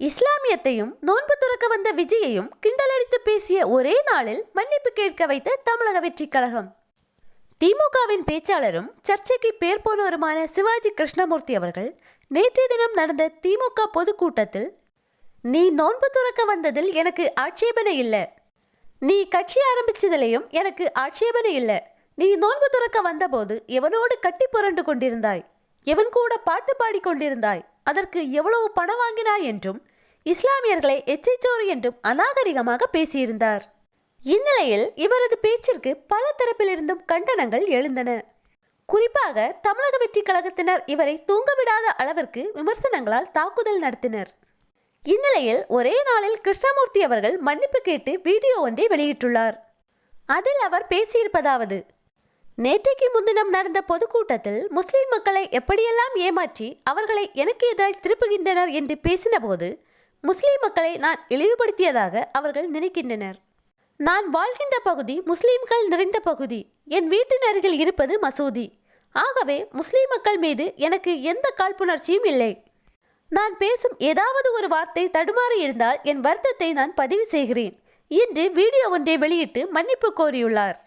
இஸ்லாமியத்தையும் நோன்பு துறக்க வந்த விஜயையும் கிண்டலடித்து பேசிய ஒரே நாளில் மன்னிப்பு கேட்க வைத்த தமிழக வெற்றி கழகம் திமுகவின் பேச்சாளரும் சர்ச்சைக்கு பேர் போனவருமான சிவாஜி கிருஷ்ணமூர்த்தி அவர்கள் நேற்றைய தினம் நடந்த திமுக பொதுக்கூட்டத்தில் நீ நோன்பு துறக்க வந்ததில் எனக்கு ஆட்சேபனை இல்லை. நீ கட்சி ஆரம்பிச்சதிலையும் எனக்கு ஆட்சேபனை இல்லை. நீ நோன்பு துறக்க வந்தபோது எவனோடு கட்டி புரண்டு கொண்டிருந்தாய்? எவன் கூட பாட்டு பாடிக் கொண்டிருந்தாய் அதற்கு எவ்வளவு பணம் வாங்கினாய் என்றும் இஸ்லாமியர்களை எச்சைச்சோறு என்றும் அநாகரிகமாக பேசியிருந்தார். இந்நிலையில் இவரது பேச்சிற்கு பல தரப்பிலிருந்தும் கண்டனங்கள் எழுந்தன. குறிப்பாக தமிழக வெற்றி கழகத்தினர் இவரை தூங்கவிடாத அளவிற்கு விமர்சனங்களால் தாக்குதல் நடத்தினர். இந்நிலையில் ஒரே நாளில் கிருஷ்ணமூர்த்தி அவர்கள் மன்னிப்பு கேட்டு வீடியோ ஒன்றை வெளியிட்டுள்ளார். அதில் அவர் பேசியிருப்பதாவது நேற்றைக்கு முன்தினம் நடந்த பொதுக்கூட்டத்தில் முஸ்லிம் மக்களை எப்படியெல்லாம் ஏமாற்றி அவர்களை எனக்கு எதிராய் திருப்புகின்றனர் என்று பேசினபோது முஸ்லிம் மக்களை நான் இழிவுபடுத்தியதாக அவர்கள் நினைக்கின்றனர். நான் வாழ்கின்ற பகுதி முஸ்லிம்கள் நிறைந்த பகுதி என் வீட்டின் அருகில் இருப்பது மசூதி. ஆகவே முஸ்லிம் மக்கள் மீது எனக்கு எந்த காழ்ப்புணர்ச்சியும் இல்லை. நான் பேசும் ஏதாவது ஒரு வார்த்தை தடுமாறி இருந்தால் என் வருத்தத்தை நான் பதிவு செய்கிறேன் என்று வீடியோ ஒன்றை வெளியிட்டு மன்னிப்பு கோரியுள்ளார்.